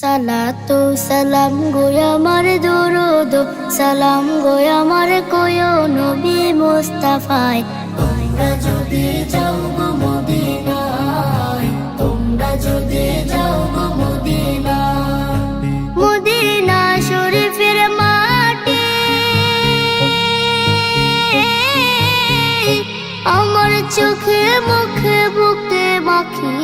সালাতু সালাম গো আমার দরুদ, সালাম গো আমার কোয় নবী মুস্তাফায়। তোমরা যদি যাও গো মদিনায়, তোমরা যদি যাও গো মদিনা শরীফের মাটি, আমার চোখে মুখে বুকে মাখিও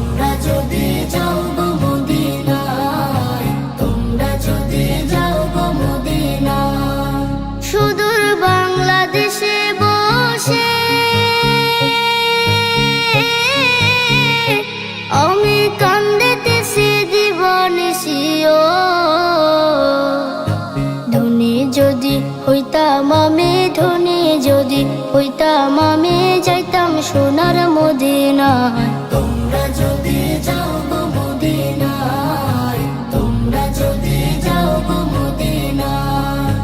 হইতাম আমি যাইতাম সোনার মদিনায়। তোমরা যদি যাও গো মদিনায় তোমরা যদি যাও গো মদিনায়।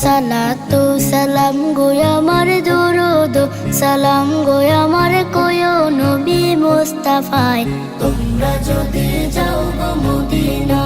সালাতু সালাম গো আমার দরুদ সালাম গো আমার কোয় নবী মুস্তাফায়। তোমরা যদি যাও গো মদিনা